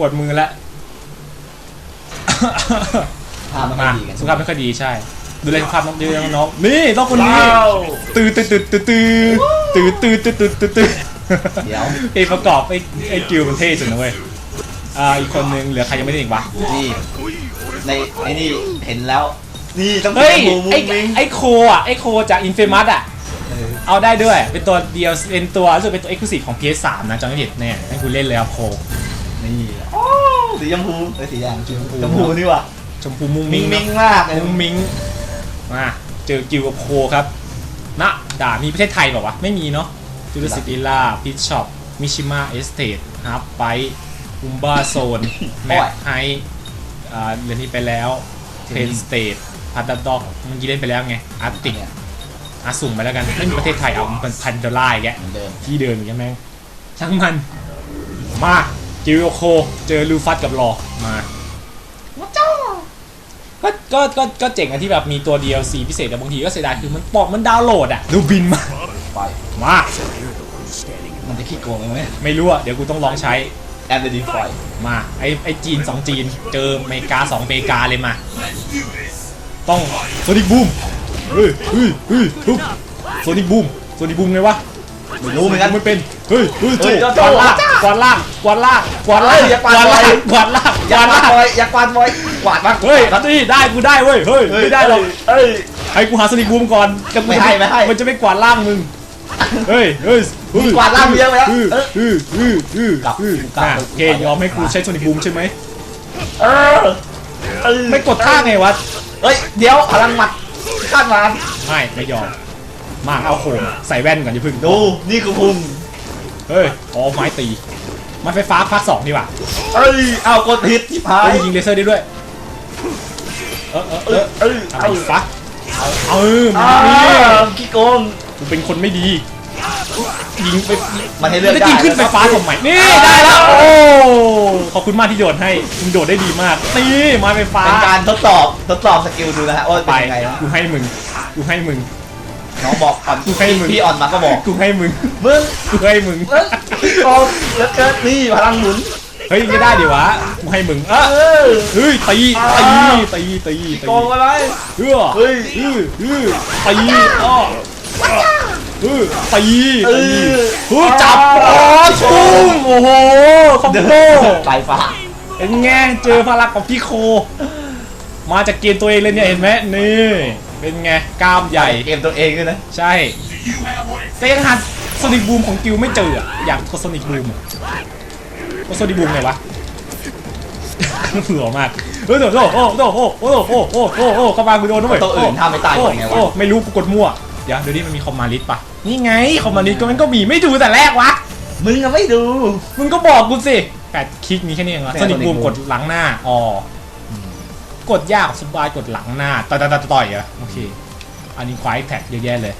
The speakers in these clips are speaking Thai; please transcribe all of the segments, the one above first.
ปวดมือแล้วภาพมันไม่มาดีกันสุขภาพไม่ค่อยดีใช่ ดูแลสุขภาพน้องดูแลน้องๆนี่ต้องคนนี้ว้าวตื่นตื่นตื่นตื่นตื่นตื่นตื่นตื่นตื่นตื่นตื่นเดี๋ยวเพลงประกอบไอ้ไอ้กิวมันเท่สุดนะเว้ยอ่าอีกคนนึงเหลือใครยังไม่ได้อีกวะนี่ในไอ้นี่เห็นแล้วนี่ต้องเฮ้ยมูมุ้ไอ้งมิ้งไอ้โคอะไอ้โคจากอินเฟมัสอะเออเอาได้ด้วย เป็นตัวเดียวเป็นตัวรู้สึกเป็นตัวเอ็กซ์คลูซีฟของ PS3 นะจำไม่ผิดเนี่ยให้คุณเล่นเลยครับโคนี่โอ้ สีชมพูเอ้ยสีแดงชมพูชมพูนี่ว่ะชมพูมุ้งมิมิ้งงมิงมากเลยมุ้งมิ้งมาเจอกิวกับโคครับณด่ามีประเทศไทยเปล่าวะ ไม่มีเนาะจูเลสิติล่าพิชช็อปมิชิม a เอสเตดฮาร์ปไบอุมบ้าโซนแมปไฮอ่าเรื่องนี้ไปแล้วเพนสเตดพัตตด็อกเมื่อกี้เล่นไปแล้วไงอาร์ติกเนี่ยอาสุ่มไปแล้วกันไม่มีประเทศไทยเอามันพันดอลลาร์อีกแกเหมือนเดิมที่เดิมอีกแล้วแม่งช่างมันมา จิวโคเจอลูฟัสกับรอมาก็ก็ก็ก็เจ๋งอะที่แบบมีตัว DLC พิเศษแต่บางทีก็เสียดายคือมันปอกมันดาวน์โหลดอะดูบินมาปล่อยมามันจะขี้โกงไหมไม่รู้อะเดี๋ยวกูต้องลองใช้แอนเดอร์ดีปล่อยมาไอไอจีนสองจีน เจออเมริกาสองอเมริกาเลยมา ต้องโซนิกบูมเฮ้ยเฮ้ยเฮ้ยทุบโซนิกบูมโซนิกบูมไงวะ ไม่รู้เหมือนกัน ไม่เป็น เฮ้ยเฮ้ยเฮ้โจยกโจ้วาดล่างกวาดล่างกวาดล่างกวาดล่างเฮ้ยอย่ากวาดล่างบอยกวาดล่างอยากกวาดกวาล่างดบอยอยากกวาดบอยกวาดบ้างเฮ้ยกวาดนี่ได้กูได้เว้ยเฮ้ย เฮ้ยไม่ได้หรอกเอ้ย ให้กูหาสนิกบูมก่อนจะไม่ให้ไม่ให้ มันจะไม่กวาดล่างมึง เฮ้ยเฮ้ยเฮ้ยกวาดล่างเยอะไปแล้วเฮ้ยเออเฮ้ยเฮ้ยเฮ้ยกลับเฮ้ยกลับอะโอเคยอมให้กูใช้สนิกบูมใช่ไหมเออเออไม่กดท่าไงวะเฮ้ย เดี๋ยวพลังหมัดคาดมาไม่ไม่ยอม มาเอาโขงใส่แว่นก่อนอย่าพึ่งดู นี่คือพุงเฮ้ยอ๋อไม้ตีไม้ไฟฟ้าภาคสองดีกว่าเอ้ยเอากดผิดที่พายเฮ้ยยิงเลเซอร์ได้ด้วย เออเออเอเอออเอออะไรเอาฟะเออมึอ่างนี่ขี้โกงกูเป็นคนไม่ดียิงไปมันให้เลือกได้ยิงขึ้นไฟฟ้าทำไมนี่ได้แล้ว โอ้ขอบคุณมากที่โดดให้มึงโดดได้ดีมากนี่ไม้ไฟฟ้าเป็นการทดสอบทดสอบสกิลดูนะฮะว่าไปเป็นยังไงนะกูให้มึงกูให้มึง น้องบอกอ่อนกูให้มึง พี่อ่อนมาก็บอกกูให้มึงมึงกูให้มึงมึงขี้โกงเหลือเกินนี่พลังหมุน เฮ้ยไม่ได้ดิวะกูให้มึงเอเอออ เฮ้ยตีตีอ่าตีตีตีโกงอะไร เฮ้ยเฮ้ย เฮ้ยเฮ้ยตีอ้อเฮ้ยตีเอตีอ เฮ้ยจับอ๋อทุ่มโอ้โหคอมโบสายฟ้าเป็นไงเจอพลังของพี่โค มาจากเกมตัวเองเลยเนี่ยเห็นไหมนี่ เป็นไงกล้ามใหญ่ เกมตัวเองด้วยนะ ใช่แต่ยังหาโซนิกบูมของกิวไม่เจออะอยากกดโซนิกบูมกดโซนิกบูมไงวะหล่อมากเฮ้ยโดดโดดโอ้โดดโอ้โอ้โอ้โอ้โอ้โอ้เข้ามากูโดนด้วยตัวอื่นถ้าไม่ตายโอ้ทำไงวะโอ้ไม่รู้กูกดมั่วเดี๋ยวเดี๋ยวนี้มันมีคอมมาลิสป่ะนี่ไงคอมมาลิสก็มันก็มีไม่ดูแต่แรกวะมึงอะไม่ดู มึงก็บอกกูสิแปดคลิกนี้แค่นี้เองเหรอแค่โซนิก Sonic บูม Boom กดหลังหน้าอ๋ออ กดยากสบายกดหลังหน้าต่อยต่อยต่อยต่อยเหรอโอเค อันนี้ควายแท็กเยอะแยะเลย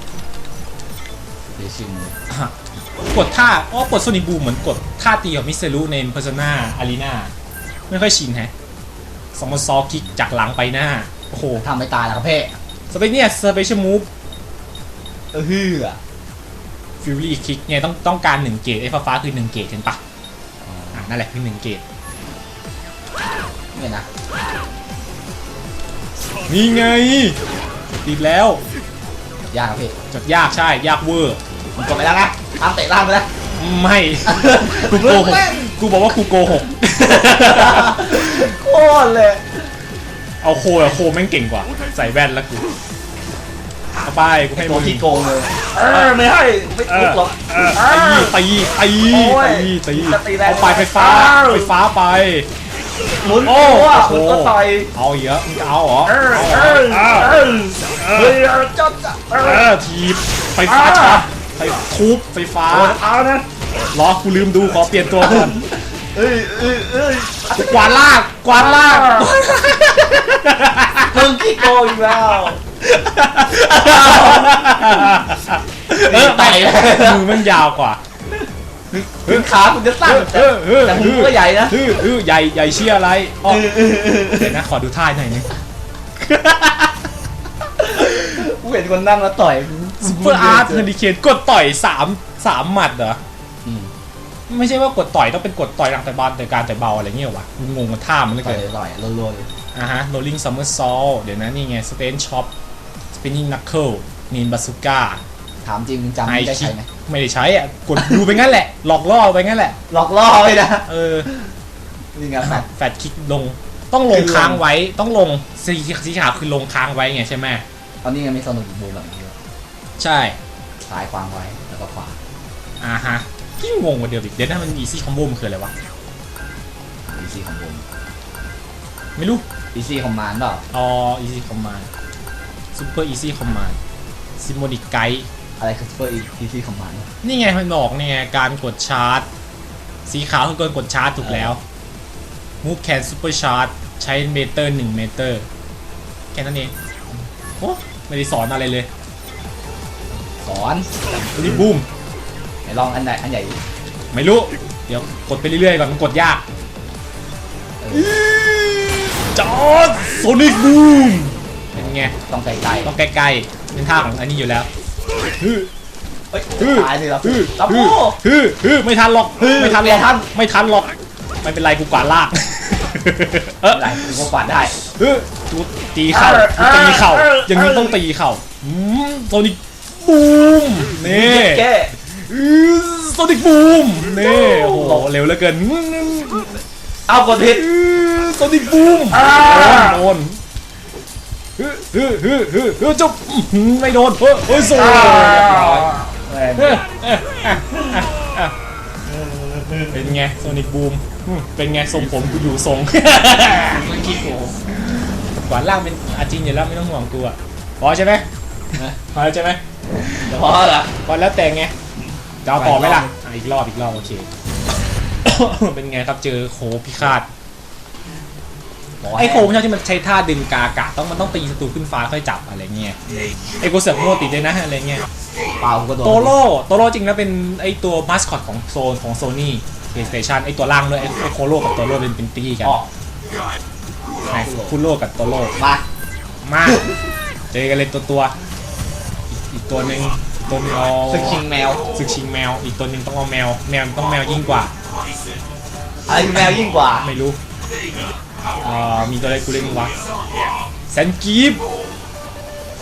เดี๋ยวชิมอะกดท่าอ๋อกดโซนิกบูมเหมือนกดท่าตีของมิสเซรุในเพอร์ซนาอารีนาไม่ค่อยชินแฮะสมมติซอคิกจากหลังไปหน้า โอ้โหทำไม่ตายแล้วครับเพ่สเปเนี่ยสเปเชียลมูฟเออฮือฟิวรี่คิกไงต้องต้องการหนึ่งเกตไอ้ฟ้าฟ้าๆคือหนึ่งเกตเห็นปะอะนั่นแหละคือหนึ่งเกตเนี่ยนะ นี่ไง ติดแล้ว ยากครับเพ่จดยากใช่ ยากเวอร์มึงกดไปแล้วนะตามเตะล่างไปแล้ว ไม่ กูโกหก กูบอกว่ากูโกหก โคตรเลย เอาโคอะโคแม่งเก่งกว่า ใส่แว่นแล้วกูเอาไปกูให้ตัมึวงขี้โกงเลย เออไม่ให้ ไม่เอทุอบหรอก เออตีตีตีโอ้ยตีตีจะตีแรงเอาไปไฟฟ้าอ้าวไฟฟ้าไป หมุนโอ้ตัวโหหมุนก็ต่อยเอาอีกแล้วมึงจะเอาเหรอเออเอาเอเหรออเอาเออเฮ้ยจับจับเอเอออทีบไฟฟ้าอ่าช็อตไฟทุบไฟฟ้าเอานะรอกูลืมดูขอเปลี่ยนตัวก่อนเอ้ยเอ้ยเอ้ยกวาดลากกวาดลากมึงขี้โกงอีกแล้ว เออไต่เลยมือมันยาวกว่า ถึงขาคุณจะสั้นแต่แต่หูก็ใหญ่นะเออเออใหญ่ใหญ่เชี่ยอะไรอ๋อเดี๋ยวนะขอดูท่าหน่อยนึงกูเห็นคนนั่งแล้วต่อยซูเปอร์อาร์ตเฮอริเคนกดต่อยสามสามหมัดเหรอไม่ใช่ว่ากดต่อยต้องเป็นกดต่อยหลังแต่บอลแต่การแต่เบาอะไรเงี้ยวะงงกับท่ามันเลยต่อเกิยนต่อยรัวๆเลยอ่าฮะ rolling somersault เดี๋ยวนะนี่ไง stand chop spinning knuckle nin bazooka ถามจริงจำไม่ได้ใช้ไหมไม่ได้ใช้อะกดดูไปงั้นแหละ หลอกล่อไปงั้นแหละ หลอกล่อไปนะ เออ นี่ไงแฟดแฟดคลิกลง ต้องลงคือลงค้างไว้ ต้องลง สีสีขาวคือลงค้างไว้ไงใช่ไหมตอนนี้ยังไม่สนุกบูมแบบนี้เลยใช่ซ้ายควางไว้แล้วก็ขวา อ่าฮะยิ่งงงกว่าเดิมอีกเดี๋ยวนะมัน easy combo มันคืออะไรวะอีซี่ของบูมไม่รู้อีซี่คอมมานด์เปล่าอ๋อ easy command super easy command symbolic guide อะไรคือซูเปอร์อีซี่คอมมานด์นี่ไงมันบอกนี่ไงการกดชาร์จ สีขาวคือการกดชาร์จถูกแล้ว move can super charge ใช้เมเตอร์1เมเตอร์แค่นั้นเองโอ้ไม่ได้สอนอะไรเลยสอนรีบบูมไหนลองอันใดอันใหญ่ดิไม่รู้ เดี๋ยวกดไปเรื่อยๆก่อนมันกดยากเออจอร์ดโซนิกบูมเป็นไง ต้องไกลๆต้องใกล้ๆเป็นท่าของอันนี้อยู่แล้วฮึ เฮ้ยฮึตายเลยเหรอฮึตับฮึโอ้ฮึฮึไม่ทันหรอกฮึไม่ทันหรอกไม่ทันไม่ทันหรอกไม่เป็นไรกูกวาดลากเอออะไรกูก็กวาดได้เฮ้ยกูตีเข่าเออกูตีเข่าเอออย่างนี้เออต้องตีเข่าอืมโซนิกบูมนี่แก้โซนิกบูมนี่โอ้โหเร็วเหลือเกินเอากดผิดโซนิกบูมอ่าโดน ฮึฮึฮึฮึฮึจบอื้อหือไม่โดนเฮ้ยเฮ้ยโซ่งเฮ้ยเอ้ยเป็นไงโซนิกบูมเป็นไงทรงผมกูอยู่ทรงมันขี้โกงขวานล่างเป็นอาจินอยู่แล้วไม่ต้องห่วงกูอะพอใช่ไหมพอลใช่ไหมเดี๋ยวพอละพอแล้วแต่ไงจะเอาต่อไหมล่ะไปอีกรอบอะอีกรอบอีกรอบโอเคเป็นไงครับเจอโคพิฆาต ไอ้โคไม่ใช่ที่มันใช้ท่าดึงกากะต้องมันต้องตีศัตรูขึ้นฟ้าค่อยจับอะไรเงี้ยไอ้โกเสือกโง่ติดด้วยนะอะไรเงี้ยเปล่ากูก็โดนโตโร่โตโร่จริงแล้วเป็นไอ้ตัวมาสคอตของโซนของโซนี่เพลย์สเตชันไอ้ตัวล่างด้วยไอ้ไอ้โคโร่กับโตโร่เป็นเป็นตีกันอ๋อไหนคุโร่กับโตโร่มามาเจอกันเลยตัวตัวอีกอีกตัวหนึ่งตัวหนึงเอาสึกชิงแมวศึกชิงแมว อีกตัวหนึ่งต้องเอาแมว แมวต้องแมวยิ่งกว่าอะไรคือแมวยิ่งกว่าไม่รู้อ่า มีตัวอะไรกูเล่นวะแซนกีฟ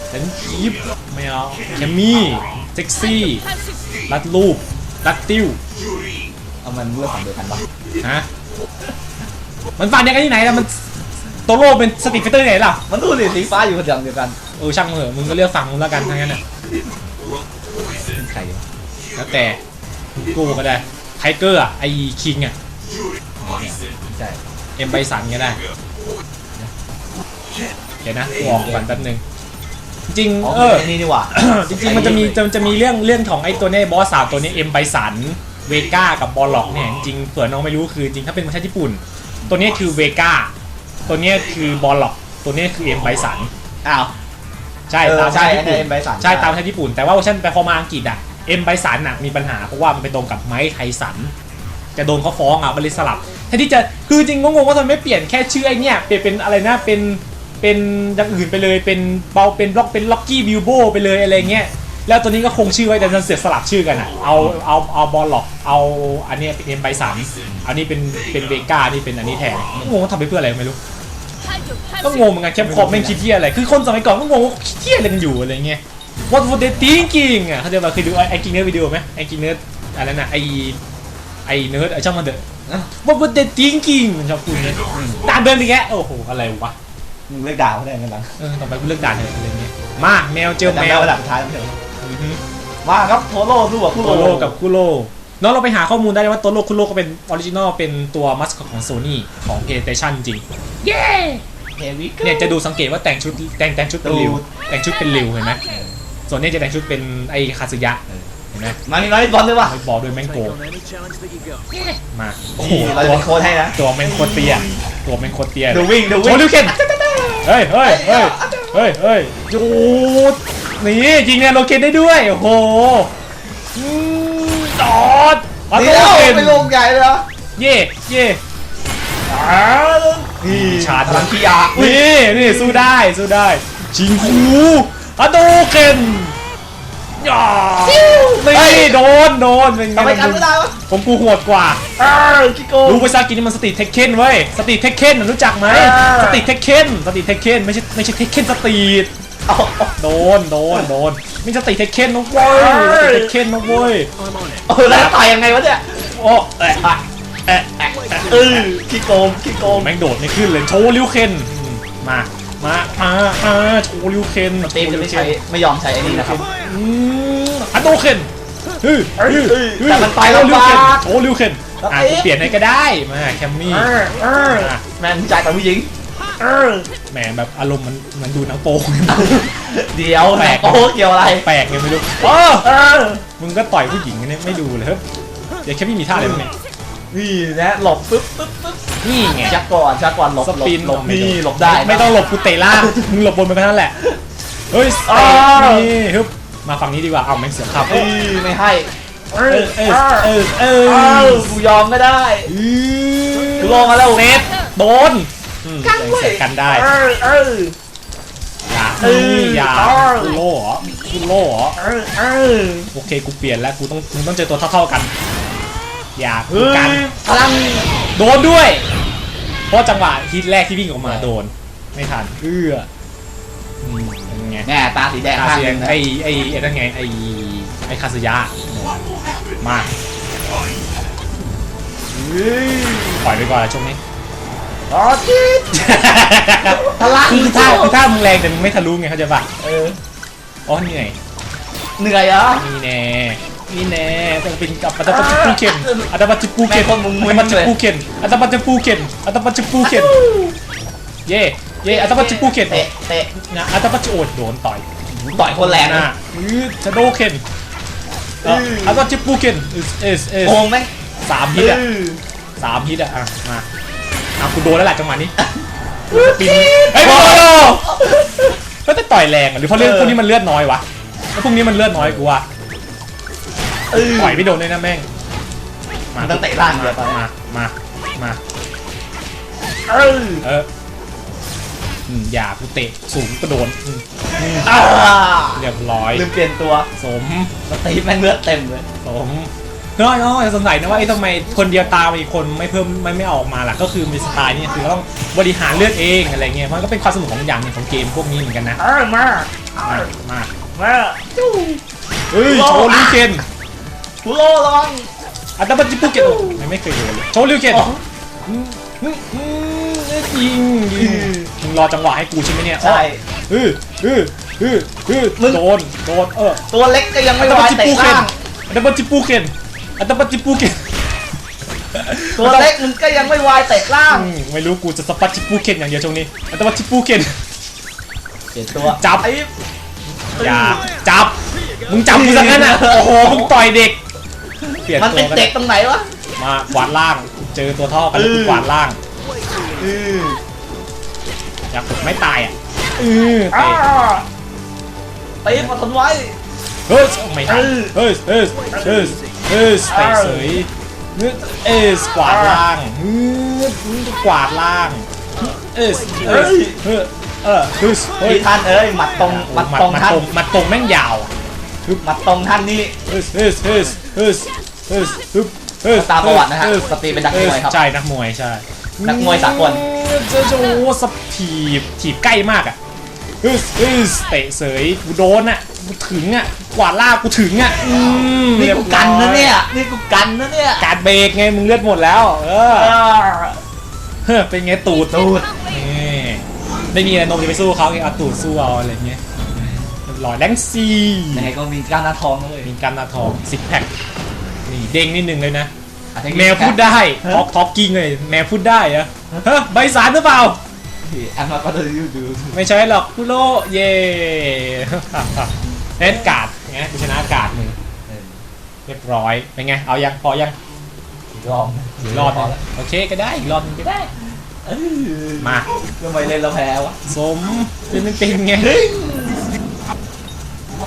แซนกีฟไม่เอาแคมมี่เซ็กซี่รัดรูปรัดติ้วเอามันเลือกฝั่งเดียวกันปะฮะมันฟันยังไงที่ไหนล่ะมันโตโร่เป็นสติฟิเตอร์ไหนล่ะมันดูสิสีฟ้าอยู่คนเดียวกันเออช่างมันเถอะมึงก็เลือกฝั่งมึงแล้วกันทั้งนั้นน่ะเป็นใครวะแล้วแต่กูก็ได้ไทเกอร์อะไอคิงอะใช่ เอ็มไบสันก็ได้เดี๋ยวนะกูออกก่อนแป๊บนึงจริงอ๋อเออไอ้นี่นี่หว่าจริงๆมันจะมีจะจะมีเรื่องเรื่องของไอ้ตัวเนี้ยบอสสามตัวเนี้เอ็มไบสันเวก้ากับบอลล็อกเนี่ยจริงๆเผื่อน้องไม่รู้คือจริงถ้าเป็นประเทศญี่ปุ่น ตัวเนี้ยคือเวก้าตัวเนี้ยคือบอลล็อก ตัวเนี้ยคือเอ็มไบสันอ้าวใช่เออตามประใช่เทศไอ้ญี่เนี่ยปุ่นเอ็มไบสันใช่ตามประเทศญี่ปุ่นแต่ว่าเวอร์ชันไปพอมาอังกฤษอะเอ็มไบสันอะมีปัญหาเพราะว่ามันไปตรงกับไมค์ไทสัน จะโดนเขาฟ้องอะมันเลยสลับแทนที่จะคือจริงก็งงว่าทำไมไม่เปลี่ยนแค่ชื่อไอ้เนี่ยเปลี่ยนเป็นอะไรนะเป็นเป็นอย่างอื่นไปเลยเป็นเบาเป็นล็อกเป็นล็อกกี้บิวโบไปเลยอะไรเงี้ยแล้วตัวนี้ก็คงชื่อไว้แต่มันเสียสลับชื่อกันอะเอาเอาเอาบอลล็อกเอาอันเนี้ยเป็นเอ็มไบสันอันนี้เป็นเป็นเวก้านี่เป็นอันนี้แทนงงว่าทำไปเพื่ออะไรไม่รู้ก็งงเหมือนกันแคปคอมแม่งคิดเที่ยอะไร คือคนสมัยก่อนก็งงว่าคิดเที่ยอะไรกันอยู่อะไรเงี้ย What were they thinking อะเขาใจะมาเคยดูไอ้ไอ้กินเนื้อวิดีโอไหมไอ้กินเนื้ออะไรนะไอ้ ไอ้เนื้อไอ้ช่างมันเถอะ What were they thinking มันชอบพูดอย่างเงี้ยด่านเดินไปแกโอ้โหอะไรวะมึงเลือกด่าเขาได้กันหลังเออต่อไปกูเลือกด่านเถอะอะไรเงี้ยมาแมวเจอจำแมได้วว่าหลังท้ายมันเถอะอือฮึมาครับโทโร่สู้กับคุโตโร่โร่กับคุโร่น้องเราไปหาข้อมูลได้เลยว่าโตโร่คุโร่ก็เป็นออริจินอลเป็นตัวมัสคอตของโซนี่ของ PlayStation จริงเย้เฮวิกเนี่ยจะดูสังเกตว่าแต่งชุดแต่งแต่งชุดเป็นริวแต่งชุดเป็นริวเห็นไหมส่วนนี้จะแต่งชุดเป็นไอคาซึยะเห็นไหมมามีน้อยบอลด้วยวะไม่บอกด้วยแมงโก Take on any challenge that you go. มาโอ้โอ้โหโหเราตัวจะเป็นโค้ดให้นะตัวแมงโคตรเตียตัวแมงโคตรเตียดูวิ่งดูโชวิ่งว์ลิวเคนเฮ้ยเฮ้ยเฮ้ยเฮ้ยเฮ้ยโอ้นี่ยิงเนี่ยโลเคนได้ด้วยโอ้โหอืมจอดมานี่โลแล้วเคนไปลงใหญ่เลยเหรอเย่เย่อ้าวนี่ชาร์จพลังขี้ยานี่นี่สู้ได้สู้ได้ชิงคูอะโดเคน ย่านี่โดนโดนเป็นไงทำไมกันไม่ได้วะผมกูโหดกว่าเออคิโกงรู้ไปซากินี่มันสติเทคเคนเว้ยสติเทคเคนรู้จักไหมอ่าสติเทคเคนสติเทคเคนไม่ใช่ไม่ใช่เทคเคนสตีดเอาเอาโดนโดนโดนมีสติเทคเคนนะเว้ยสติเทคเคนนะเว้ยเอาแล้วต่อยยังไงวะเนี่ยโอ้เอะอะเอะอะเอะเออคิโกงคิโกงแม่งโดดไม่ขึ้นเลยโชว์ลิวเคนอืมมามามามาโชว์ลิวเคนสตีมจะไม่ใช้ไม่ยอมใช้ไอ้นี่นะครับ อืมอันโดเคนเฮ้ยเอ้ยเฮ้ยเอ้ยแต่มันไปแล้วโชว์ลิวเคนปะโชว์ลิวเคนอะแล้วกูเอ๊ะเปลี่ยนให้ก็ได้มาแคมมี่เออเอออะแมนจ่ายกับผู้หญิงเออแหมแบบอารมณ์มันเหมันดูหนังโป๊เดี๋ยวแปลกโอ้เกี่ยวอะไรแปลกไงไม่รู้โอ้เออมึงก็ต่อยผู้หญิงเนี่ยไม่ดูเลยเฮ้ยเดี๋ยวแค่ไม่มีท่าอะไรบ้างเนี่ยนี่นะหลบปึ๊บปึ๊บปึ๊บนี่ไงชักก่อนชักก่อนหลบสหลบปินหลบไม่นี่โหลบได้ ไม่ต้องหลบกูเตะล่างมึงหลบบนไปแค่นั้นแหละเฮ้ยอ้าเตะวนี่ฮึบ มาฝั่งนี้ดีกว่าเอาแม่งเสือขับเอ้ยไม่ให้เอเอออเออเออเอเอออกูยอมไม่ได้กูลงมาแล้วเซฟโดนอืมกันยังเว้ยเสียกันได้เออเออ อย่าเอออย่าเออ กูโล่เหรอกูโล่เหรอเออเออโอเคกูเปลี่ยนแล้วกูต้องมึงต้องเจอตัวเท่าๆกัน อย่ากูเฮ้ยกันพลังโดนด้วย เพราะจังหวะฮิตแรกที่วิ่งออกมาโดน ไม่ทันเอื้ออืมเป็น ไงแง่ตาสีแดงคาข้างเซีหยนึงงนะไอไอไอนั่นไงไอไอคาสยะมาเฮ้ยปล่อยไปก่อนช่วงนี้ อ๋อจิ๊ดพลังคือถ้าคือถ้ามึงแรงแต่มึงไม่ทะลุไงเข้าใจป่ะเอออ๋อเหนื่อยเหนื่อยเหรอ นี่แน่นี่แน่ต้องเป็นกับอัตบัตจิปูเข็นอัตบัตจิปูเข็นแม่งคนมึงมึอันตบัตจิเลย ปูเข็นอัตบัตจิปูเข็นอัตบัตจิปูเข็นเย่ เย่อัตบัตจิปูเข็นเตะเตะนะอัตบัตจิโอดโดนต่อยต่อยคนแรงนะนะอือจะโดเข็นเอ่ออัตบัตจิปูเข็นเอสเอสเอสโกงแม่งสามฮิตอะสามฮิตอะอะมาอะกูโดนแล้วแหละจังหวะนี้ปีนเฮ้ยโดนก็จะต่อยแรงอะหรือเพราะเรื่องพวกนี้มันเลือดน้อยวะแล้วพวกนี้มันเลือดน้อยกูว่าเออต่อยไม่โดนเลยนะแม่งมันต้องเตะล่างเดี๋ยวตอนนี้มามามาเออเอออืมอย่ากูเตะสูงก็โดนอืมอืมอ่าเรียบร้อยลืมเปลี่ยนตัวสม สตีฟแม่งเลือดเต็มเลยสมน้อยน้อยสงสัยนะว่าไอ้ทำไมคนเดียวตามอีกคนไม่เพิ่มไม่ไม่ออกมาล่ะก็คือมีสไตล์นี่คือเราต้องบริหารเลือดเองอะไรเงี้ยมันก็เป็นความสนุกของอย่างหนึ่งของเกมพวกนี้เหมือนกันนะเออมามามามาจู้เฮ้ยโชว์ลิวเคนคุโร่ระวังอัตตาบัจิปุเกนโอ้ไม่ไม่เคยโดนเลยโชว์ลิวเคนอ๋ออืมอืมอืมยิงยิงมึง รอจังหวะให้กูใช่ไหมเนี่ยใช่เออเออเออเออมึง โดนโดนเออตัวเล็กก็ยังอัไม่ตตาไหวบัจิเตะปุเคนล่างอัตตาบัจิปุเคนอัตตาบัจิปุเคนตัวเล็กมึงก็ยังไม่ไหวเตะล่างอืมไม่รู้กูจะสปัดจิปุเคนอย่างเดียวช่วงนี้อัตตาบัจิปุเคนเปลี่ยนตัวจับ ไอ้อย่าจับ มึงจับกูสักงั้นอะ โอ้โห มึงต่อยเด็ก เปลี่ยนมันตัเป็วนกันเด็กตรงไหนวะ มากวาดล่าง เจอตัวท่อกันแล้วกูเออกวาดล่างเอออยากฝึกไม่ตายอะเอออ่าเตะตีมาทนไว้ เฮ้ยไม่ทันเออเฮ้ยเฮ้ยเฮ้ยเฮ้ยเตะเสยเอสกวาดล่างเฮ้ยกวาดล่างเอสเอสเฮ้ยเออเฮ้ยเฮ้ยพี่ท่านเอ้ยหมัดตรงหมัดมัดตรงมัดท่านตรงมัดตรงแม่งยาวอะหมัดตรงท่านนี่เฮ้ยเฮ้ยเฮ้ยเฮ้ยเฮ้ยเฮ้ยตามประวัตินะฮะฮ้ยสตรีเป็นนักมวยครับใช่นักมวยใช่นักมวยสากล เจ้าโอ้โหสถีบถีบใกล้มากอะเฮ้ยเฮ้ยเตะเสยกูโดนอะกูถึงอะกวาดล่างกูถึงอะอืมนี่กูกันนะเนี่ยนี่กูกันนะเนี่ยการเบรกไงมึงเลือดหมดแล้ว เอออ่าเฮ้ยเป็นไงตูดตูดนี่ไม่มีอะไรนมจะไปสู้เขาไงเอาตูดสู้เอาอะไรเงี้ยเรียบร้อยแรงซียังไงก็มีก้านหน้าทองนะเลยมีการนาทองซิกแพคนี่เด้งนิดนึงเลยนะอะ แมวพูดได้ฮะท็อกท็อกกิ้งเลยแมวพูดได้เหรอะเฮ้ยใบสารหรือเปล่าอันมาก็จะดูดูไม่ใช่หรอกคุโรเย่เล่นการ์ดไงกูชนะการ์ดมึงเออเรียบร้อยเป็นไงเอายังพอยังอีกรอบอีกรอบหนึ่งโอเคก็ได้อีกรอบหนึงก็ได้เออมาทำไมเล่นแล้วแพ้วะสมเป็นไม่เป็นไง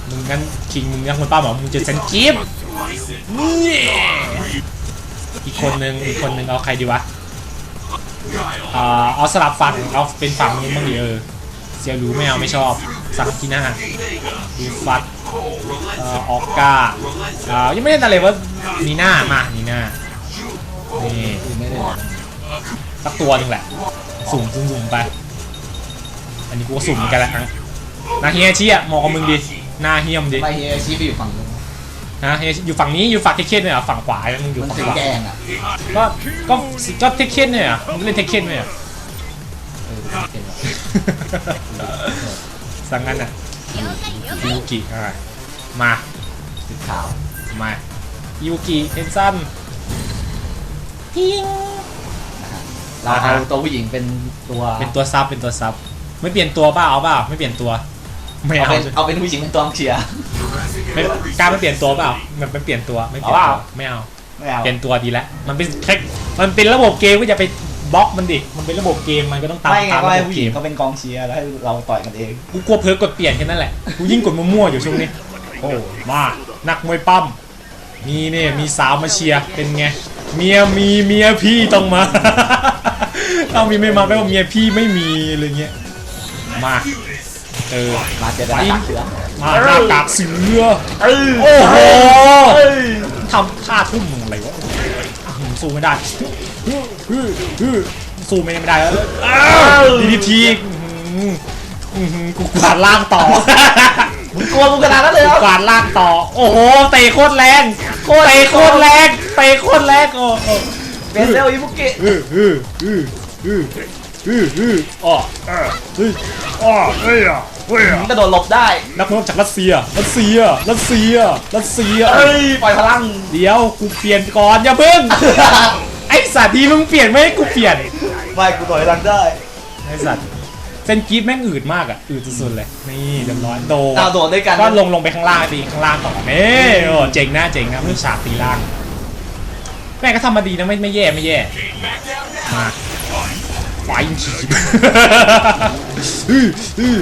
มึงงั้นคิงมึงยังคนป้าบอกมึงจะเซนกิฟ อีกคนนึงอีกคนนึงเอาใครดีวะอ่าเอาสลับฝั่งเอาเป็นฝั่งนู้นบ้างดิเออเซียรู้ไม่เอาไม่ชอบสังที่หน้าดูฟัดเออออกกาอ่ายังไม่เล่นอะไรวะนีหน่ามานีหน่านี่ไม่ได้สักตัวหนึงแหละ สุ่มสุ่มสุ่มไป อันนี้กูก็สุ่มเหมือนกันแหละอะนาเฮียชิอะมองกับมึงดิหน้าเฮียมดิไม่เฮียชี้ไปอยู่ฝั่งนู้น ฮะเฮียอยู่ฝั่งนี้อยู่ฝั่งเทคเคนเนี่ยเหรอฝั่งขวามึงอยู่มันฝั่งสีขวาแดงอะก็ก็ก็เทคเคนเนี่ยเหรอมึงเล่นเทคเคนไหมอะเออเห็นแล้วสั่งงั้นอะยูกิอะมาสีขาวมายูกิเทนซันพิงนะฮะเราเอาตัวผู้หญิงเป็นตัวเป็นตัวซับเป็นตัวซับไม่เปลี่ยนตัวเปล่าเอาเปล่าไม่เปลี่ยนตัว ไม่เอาเอาเป็นเอาเป็นผู้หญิงเป็นตัวเชียร์ ไม่กล้ารไม่เปลี่ยนตัวเปล่ามันไม่เปลี่ยนตัวไม่เปลี่ยนเอาตัวเปล่า ไม่เอา ไม่เอาเปลี่ยนตัวดีแล้วมันเป็นแค่มันเป็นระบบเกมก็จะไปบล็อกมันดิมันเป็นระบบเกมมันก็ต้องตามไม่ไงตามก็ระให้บบผู้หเกญิงมเขาเป็นกองเชียร์แล้วให้เราต่อยกันเอง กูกลัวเพิร์กกดเปลี่ยนแค่นั้นแหละกูยิ่งกดมั่วๆอยู่ช่วงนี้โอ้มานักมวยปั้มมีเนี่ยมีสาวมาเชียร์เป็นไงเมียมีเมียพี่ต้องมาถ้ามีไม่มาแปลว่าเมียพี่ไม่มีอะไรเงี้ยมา เออมาเจอกันตักเสือมาหน้ากากเสือเออโอ้โหเอ้ยทำท่าทุ่มมึงอะไรวะอื้อสู้ไม่ได้อื้ออื้ออื้อสู้ไม่ได้แล้วดีดีทีกูกวาดล่างต่อมึงกลัวกูขนาดนั้นเลยเหรอกวาดล่างต่อ โอ้โหเตะโคตรแรงเตะโคตรแรงเตะโคตรแรงโอ้โหเป็นเร็วอีบุกิ อื้ออื้ออื้ออื้ออื้ออื้ออ๋อเออเฮ้ยอ๋อเฮ้ยอะเฮ้ยอะมึงกระโดดหลบได้นักมวยจากรัสเซีย รัสเซีย รัสเซีย รัสเซีย เอ้ยปล่อยพลัง เดี๋ยวกูเปลี่ยนก่อนอย่าเพิ่ง ไอสัตว์ทีมึงเปลี่ยนไม่ให้กูเปลี่ยนไม่กูต่อยพลังได้ ไอสัตว์เซนกรีดแม่งอืดมากอะอืดสุดๆเลย นี่เรียบร้อยโดนเอาโดดด้วยกัน ก็ลงลงไปข้างล่างตีข้างล่างต่อนี่โอ้เจ๋งนะเจ๋งนะมือฉากตีล่าง แม่งก็ทำมาดีนะไม่ไม่แย่ไม่แย่ มา ไฟขีบอื้ออื้อ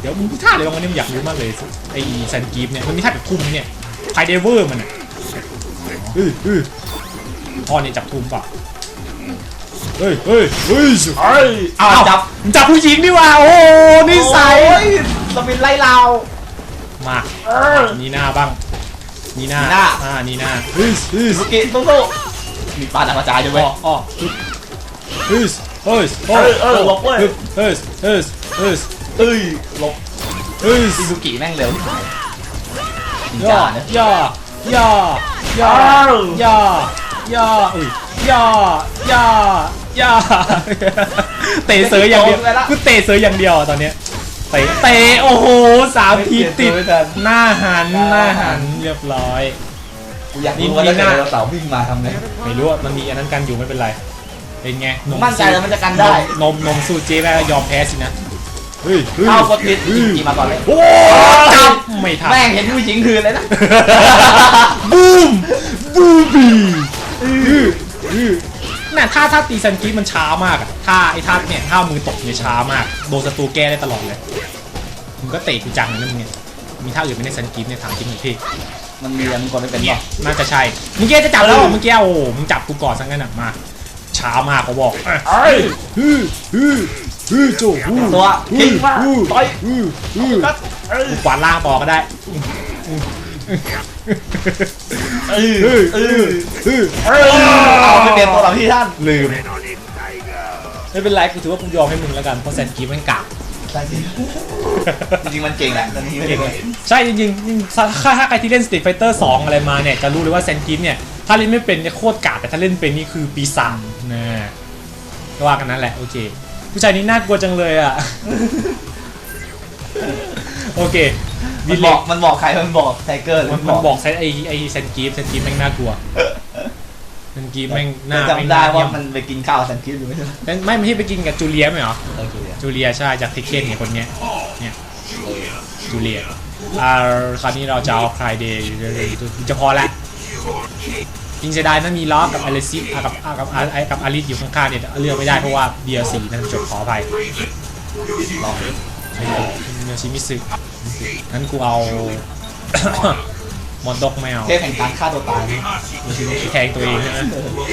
เดี๋ยวมึงมีท่าอะไรบ้างวะเนี่ยมึงอยากรู้มากเลยไอเซนกรีดเนี่ยมันมีท่าแบบทุ่มเนี่ยไพเดเวอร์มันอะอื้ออื้อพ่อเนี่ยจับทุ่มป่ะเฮ้ยเฮ้ยเฮ้ยเอ้ยเอาอ้าวจับจับผู้หญิงดีกว่าโอ้โหนิสัยโอ้สปินไล่เรามานีหน้าบ้างนีหน้านีน่าอ่านีหน้าเฮ้ยเฮ้ยบุกิสู้ๆมีปลาดักกระจายด้วยเว้อ้ยออ้อเฮ้ยเฮ้ยเออเออหลบเว้ยเฮ้ยเฮ้ยเฮ้ยเอ้ยหลบเฮ้ยอิซุกิแม่งเร็วที่สุดนินย่อจาเนี่ยย่อย่อย่อย่อ้าวย่อย่ออุ้ยย่อย่อย่อเตะเสยอย่างเดียวกูเตะเสยอย่างเดียวอะตอนเนี้ยเตะเตะโอ้โหสามทีติดไม่ทันหน้าหันหน้าหันเรียบร้อยกูอยากรู้ว่านี่ถ้านี่เกิดน่าไดโนเสาร์วิ่งมาทำไงไม่รู้ว่ามันมีอันนั้นกันอยู่ไม่เป็นไร เป็นไงนมั่นใจแล้วมันจะกันได้ นมนมสู้เจ๊ได้แล้วยอมแพ้สินะเฮ้ยฮ้ยเข้ากดผิดอิซุกิมาก่อนเลย โอ้จับไม่ทันแม่งเห็นผู้หญิงคืนเลยนะ บูมบูบีอื้ออื้อน่ะท่าท่าตีซันกิฟมันช้ามากอะท่าไอ้ท่าเนี่ยท่ามือตบเนี่ยช้ามาก โดนศัตรูแก้ได้ตลอดเลยมึงก็เตะกูจังเลยนะมึงเนี่ยมีท่าอื่นไหมในซันกิฟเนี่ยถามจริงหน่อยพี่ มันมีอันคนไม่เป็นหรอกน่าจะใช่เมึงแกจะจับแล้วเหรอเมึงแกโอ้โหมึงจับกูก่อนซะงั้นอะมา ช้ามากเขาบอกเอ้ยฮือฮือฮือโจฮู้ตัวฮืทิ้องมาฮือต่อยฮือฮือก็เอ้ยกูกวาดล่างต่อก็ได้เอ้ยฮือเอ้ฮืยอฮือเอ้ยเอาไปเปลี่ยนตัวเหล่าที่ท่านลืมไม่เป็นไรกูถือว่ากูยอมให้มึงแล้วกันเพราะแซนกีมันกากใช่จริงจริงๆมันเก่งแหละตอนนี้ไม่ได้เก่งใช่จริงๆจริงๆถ้าถ้าใครที่เล่น Street Fighter 2 อะไรมาเนี่ยจะรู้เลยว่าแซนกีเนี่ย ถ้าเล่นไม่เป็นเนี่ยโคตรกากแต่ถ้าเล่นเป็นนี่คือปีศาจนะก็ว่ากันนั้นแหละโอเค ผู้ชายนี้น่ากลัวจังเลยอะ โอเคมัวินลบเล็อกกมันบอกใคร มันบอกไทเกอร์หรือมันมันมันบบออกกแซนไอไอแซนกีฟแซนกีฟแม่งน่ากลัวแซนกีฟแม่งหน้าจำได้แม่งว่าน่มันไปกินข้าวแซนคิดอยู่ไม่ใช่เหรอแต่ไม่ไม่ใช่ไปกินกับจูเลียไหมเหรอ โอเคจูเลียใช่จากเทคเคนเนี่ยคนเนี้ยเนี่ยจูเลียอ่าคราวนี้เราจะเอาใครเดย์จะพอละ จริงเสียดายนมีล้อกับอลิซิกับกับไอกับอลิสอยู่ข้างๆเนี่ยเลือกไม่ได้เพราะว่า DLC นั่นจดขออภัยลองดิเนชิมิสึงั้นกูเอามอนดอกแมวเทพแห่งการฆ่าตัวตายแทงตัวเองใ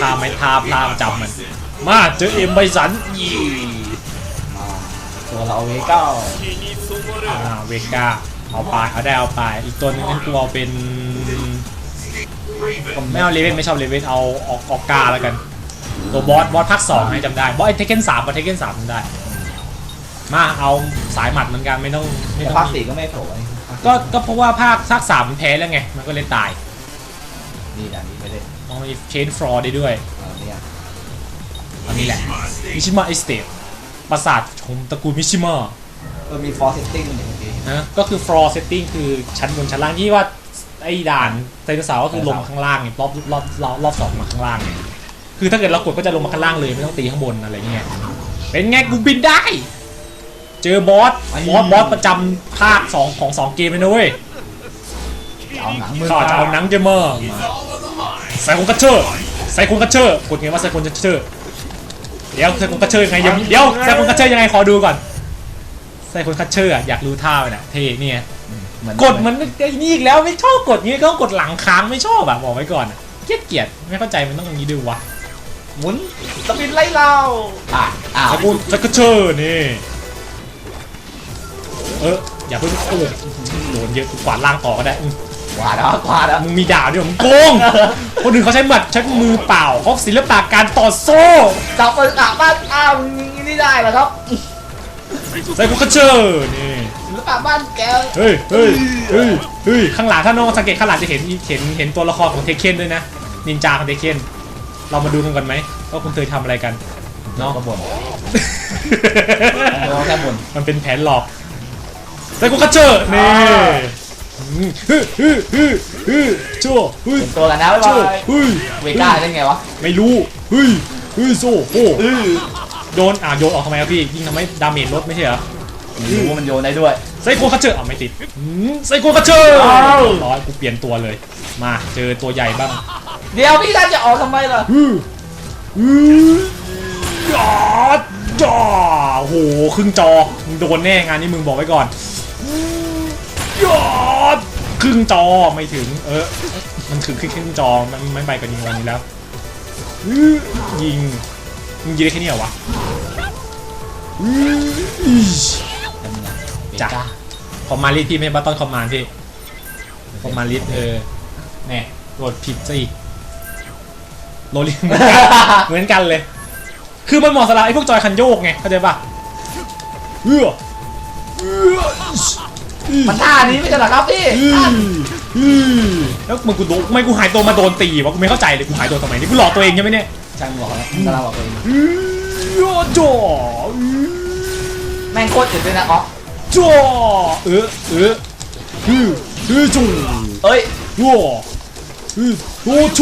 ช่าไม่ทาพามจับมัน มาเจอเอ็มไบสันยีมาตัวเราเวก้าอ่าเวก้าเอาไปเอาได้เอาไปอีกตัวนึงนั่นกูเอาเป็น ไม่เอาเลเวนไม่ชอบเลเวนเอาออกออกกาแล้วกัน ตัวบอสบอสภาคสองให้จำได้บอสไอเทเกนสามกับเทเกนสามจำได้ มาเอาสายหมัดเหมือนกันไม่ต้องไม่แต่ต้องภาคมีสี่ก็ไม่โผล่ไอ้ภาคสี่ก็ก็เพราะว่าภาคภาคสามมันแพ้แล้วไง มันก็เลยตายนี่ด่านนี้ไม่ได้ต้องมีเชนฟลอร์ได้ด้วยเอาเนี่ยอันนี้แหละมิชิมะเอสเตทปราสาทของตระกูลมิชิมะ เออมี for setting มันอย่างเมื่อกี้นะก็คือ floor setting คือชั้นบนชั้นล่างที่ว่า ไอ้ด่านไดโนเสาร์ก็คือลงมาข้างล่างไงรอบรอบรอบรอบสองมาข้างล่างไงคือถ้าเกิดเรากดก็จะลงมาข้างล่างเลยไม่ต้องตีข้างบนอะไรเงี้ยเป็นไงกูบินได้ เจอบอสบอสบอสประจำภาคสองของสองเกมเลยนะเว้ยเอาหนังมือข้าจะเอาหนังเจมเมอร์มาใส่คนกัชเชอร์ใส่คนกัชเชอร์กดไงว่าใส่คนกัชเชอร์เดี๋ยวใส่คนกัชเชอร์ยังไงยังเดี๋ยวใส่คนกัชเชอร์ยังไงขอดูก่อนใส่คนกัชเชอร์อะอยากรู้ท่าไปน่ะเท่เนี่ย เหมือนกดเหมันไอ้นี่อีกแล้วไม่ชอบกดงี้ก็กดหลังค้างไม่ชอบอะบอกไว้ก่อนอะเกลียดเกลียดไม่เข้าใจมันต้องอย่างนี้ด้วยวะหมุนสปินไล่เราอะอ้าวใส่คนกัชเชอร์นี่เอออย่าเพิ่งโอ้โดนเยอะกูกวาดล่างต่อก็ได้อืมกวาดแล้วกวาดแล้วมึงมีดาวด้วยมึงโกงคนอื่นเขาใช้หมัดใช้มือเปล่าเขาศิลปะการต่อสู้จับมืออะบ้านอ้าวนี่นี่ได้เหรอครับใส่กุกเชอร์นี่ ศิลปะบ้านแกเฮ้ยเฮ้ยเฮ้ยเฮ้ยข้างหลังถ้าน้องสังเกตข้างหลังจะเห็นเห็นเห็นตัวละครของเทเคนด้วยนะนินจาของเทเคนเรามาดูกันก่อนไหมว่าคุณเคยทำอะไรกันเนาะ ก็บ่นเดี๋ยวแค่บ่นมันเป็นแผนหลอกใส่กุกเชอร์นี่อืมฮึฮึฮึฮึชั่วฮึเป็นตัวกันนะบ๊ายชั่วบายฮึเวก้าได้ไงวะไม่รู้ฮึฮึโซ่โอ้อื้อโดนอะโยนออกทำไมครับพี่ ยิ่งทำให้ดาเมจลดไม่ใช่เหรอไม่ รู้ว่ามันโยนได้ด้วยไซโคคัตเชอร์อะไม่ติดอืมไซโคคัตเชอร์อ้าวร้อยกูเปลี่ยนตัวเลย มาเจอตัวใหญ่บ้าง เดี๋ยวพี่ท่านจะออกทำไมล่ะอืออือยอดจอโอ้โหครึ่งจอมึงโดนแน่งานนี้มึงบอกไว้ก่อนอือยอดครึ่งจอไม่ถึง เออ มันคือครึ่งจอมันไม่ไปกว่านี้วันนี้แล้วอื้อยิงมึงยิงได้แค่นี้เหรอวะอื้ออีช จ้ะคอมมานด์ลิสพี่ไม่ใช่บัตตอนคอมมานด์พี่คอมมานด์ลิสเออแน่โหลดผิดซะอีกโหลดลิสเหมือนกันเหมือนกันเลย คือมันเหมาะสำหรับไอ้พวกจอยคันโยกไงเข้าใจปะเอื้อเอื้ออื้อมันท่านี้ไม่ใช่เหรอครับพี่อื้ออื้อแล้วมึงกูโดนไม่กูหายตัวมาโดนตีวะกูไม่เข้าใจเลยกูหายตัวทำไมนี่กูหลอกตัวเองใช่ไหมเนี่ยช่างบอกแล้วกำลังบอกเองอื้อจ่ออื้อแม่งโคตรอึดเลยนะอ๋อ จ่อเออเอออื้ออื้อจู่เอ้ยว้าอื้อโอ้โช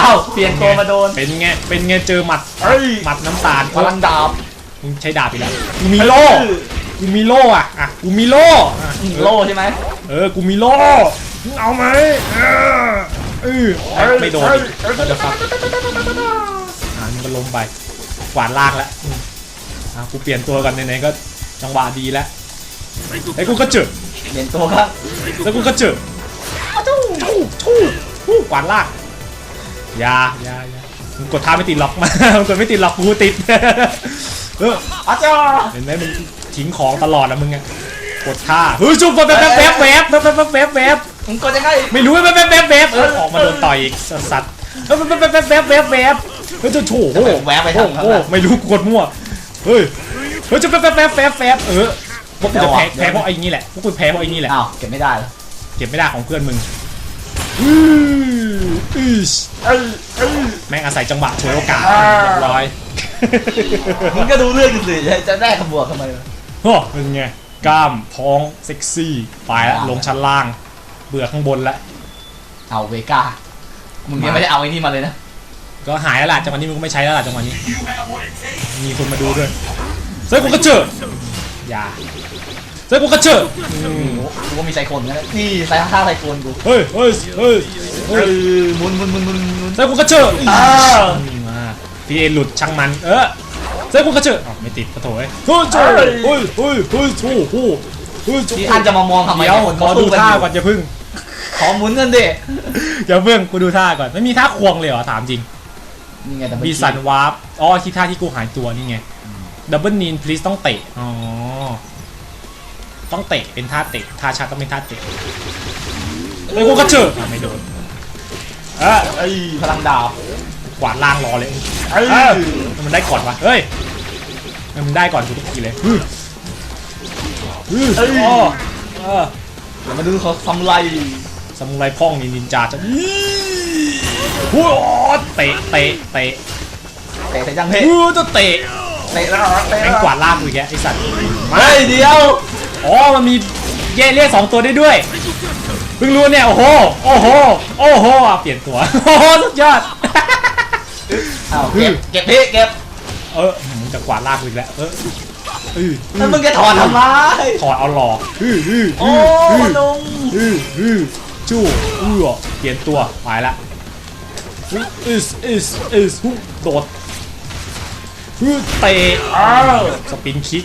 อ้าวเปลี่ยนตัวมาโดนเป็นไงเป็นไงเจอหมัดเอ้ยหมัดน้ำตาลพลังดาบมึงใช้ดาบไปแล้วกูมีโล่กูมีโล่อะอะกูมีโล่อะโล่ใช่ไหมเออกูมีโล่มึงเอาไหมเออเออไม่โดนอีกเดี๋ยวครับอ่ามันก็ล้มไปกวาดล่างแล้วอืมอะกูเปลี่ยนตัวกันไหนๆก็จังหวะดีแล้ว ไอ้กูก็เจอเปลี่ยนตัวครับแล้วกูก็เจอทู่ทู่ทู่ทู่กวาดล่างอยาอยาอยามึงกดท่าไม่ติดหรอกมึงกดไม่ติดหรอกกูติดเอออาจารย์เห็นไหมมึงทิ้งของตลอดนะมึงอะกดท่าเฮ้ยจุ๊บแวบแวบแวบแวบแวบแวบแวบแวบแวบมึงกดยังไงไม่รู้แวบแวบแวบแวบเออออกมาโดนต่อยอีกสัตว์แวบแวบแวบแวบแวบแวบแวบเฮ้ยจะโถโอ้แวะไปโอ้ทางข้างโอ้หลังไม่รู้กูกดมั่วเฮ้ยเฮ้ยจะแวบแวบแวบแวบแวบเออ พวกกูจะแพ้เดี๋ยวแพ้เพราะไอ้นี่แหละพวกกูแพ้เพราะไอ้นี่แหละอ้าวเก็บไม่ได้เหรอเก็บไม่ได้ของเพื่อนมึงอื้ออีชเอ้ยเอ้ยแม่งอาศัยจังหวะฉวยโอกาสอ่าเรียบร้อยมึงก็ดูเรื่องกันสิจะจะได้ขบวกทำไมวะโอ้เป็นไงกล้ามท้องเซ็กซี่ไปแล้วลงชั้นล่าง เบื่อข้างบนแล้วเอาเวก้ามึงยังไม่ได้เอาไอ้นี่มาเลยนะก็หายแล้วล่ะจังหวะนี้มึงก็ไม่ใช้แล้วล่ะจังหวะนี้ มีคนมาดูด้วยเซกูกระเจออ ย่าเซกูกระเจออืมกูว่ามีไซโคนนะนี่ไซท่าไซโคนกูเฮ้ยเฮ้ยเฮ้ยเอเฮ้ยอหมุนหมุนหมุนหมุนหมุนเซกูกระเจออ้าวอืมมาพีเอหลุดช่างมันเออเซกูกระเจออ๋อไม่ติดกระโถยเฮ้ยโจ้เฮ้ยเฮ้ยเฮ้ยโอ้โหเฮ้ยโจ้ที่ท่านจะมามองทำไมเดี๋ยวคนขอเขาดูสู้กันท่าอยู่ก่อนอย่าพึ่งขอหมุนกันดิอย่าเพิ่งกูดูท่าก่อนไม่มีท่าควงเลยเหรอถามจริงนี่ไงแต่บีสันวาร์ปอ๋อที่ท่าที่กูหายตัวนี่ไงดับเบิลนีนพลีสต้องเตะอ๋อ ต้องเตะเป็นท่าเตะท่าชาร์จต้องเป็นท่าเตะเฮ้ยกูกระเจิดอะไม่โดนเออเอ้ยพลังดาบกวาดล่างรอเลยเอ้ยเออมันได้ก่อนวะเฮ้ยมันได้ก่อนกูทุกทีเลยฮึฮึเอ้ยอ๋อเออเดี๋ยวมาดูเขาทำไรสมุไรพ่องนี่นินจาจะอี้หัวเตะเตะเตะเตะใส่จังเพศหัวจะเตะเตะแล้วเตะแม่แล้งวกวาดล่างกูอีกแล้วไอสัตว์มาเฮ้ยเดียว อ๋อ มันมีเย่เรียกสองตัวได้ด้วย เพิ่งรู้เนี่ย โอ้โห โอ้โห โอ้โหอะเปลี่ยนตัว โอ้โห สุดยอด อ้าวเก็บเก็บพี่เก็บเออมึงจะกวาดล่างกูอีกแล้ว เออเออแล้วมึงจะถอนทำไมถอดเอาหลอกอื้ออื้อโอ้อื้อลุงอื้ออื้อจู้เอื้อเปลี่ยนตัวไปละอื้ออิสอิสอิสฮึโดดฮึเตะอ้าวสปินคิก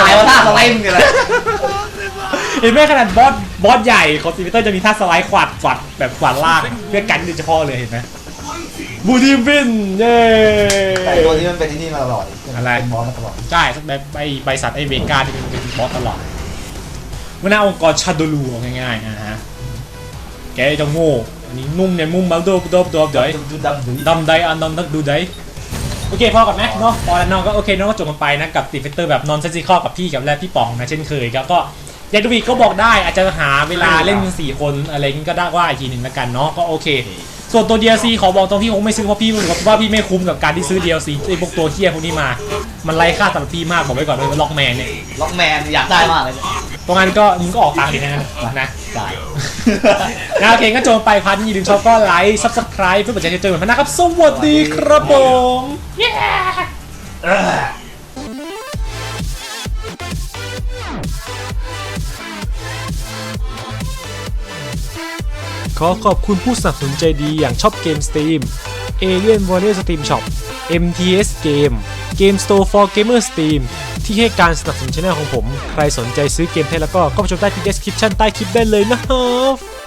ตายว่าท่าสไลด์มึงเลยเห็นไหมขนาดบอสบอสใหญ่ของซีวิเตอร์จะมีท่าสไลด์ขวาดขวาดแบบขวาดล่างเพื่อกันโดยเฉพาะเลยเห็นไหมบูทีมวินเย้แต่ตัวนี้มันเป็นที่นี่มาตลอดอะไรบอสมาตลอดใช่สักแบบไอ้บริษัทไอ้เวก้าที่เป็นเป็นบอสตลอดมันน่าองค์กรชาดลูเอาง่ายๆนะฮะแกจะโง่อันนี้นุ่มเนี่ยมุมมาโดบโดบโดบเดี๋ยวดูดำดูดำไดอันดำนักดูได โอเคพอก่อนไหมเนาะพอแล้วเนาะก็โอเคเนาะก็จบกันไปนะกับตีเฟเตอร์แบบนอนเซนซิคอกับพี่กับแรกพี่ป๋องนะเช่นเคยครับก็อยากดูอีกก็บอกได้อาจจะหาเวลาเล่นกันสี่คนอะไรงี้ก็ได้ว่าอีกทีหนึ่งละกันเนาะก็โอเค ส่วนตัว DLC ขอบอกตรงพี่คงไม่ซื้อเพราะพี่รู้สึกว่าพี่ไม่คุ้มกับการที่ซื้อ DLC ไอ้พวกตัวเคียพวกนี้มา มันไร้ค่าสำหรับพี่มากบอกไว้ก่อนเลยว่าล็อกแมนเนี่ยล็อกแมนอยากได้มากเลย ตรงนั้นก็มึงก็ออกตังค์ดีนะนะได้นะโอเคก็โจมไปพันอย่าลืมชอบก็ไลค์ซับสไคร b e เพื่อเป็นใจเจอเหมือนพันนะครับ สวัสดีครับผมขอขอบคุณผู้สนับสนุนใจดีอย่างชอบเกม Steam Alien Warrior Steam Shop MTS Game Game Store for Gamer Steam ที่ให้การสนับสนุนช่องของผม ใครสนใจซื้อเกมไทยแล้วก็ก็ไปชมได้ที่ description ใต้คลิปได้เลยนะครับ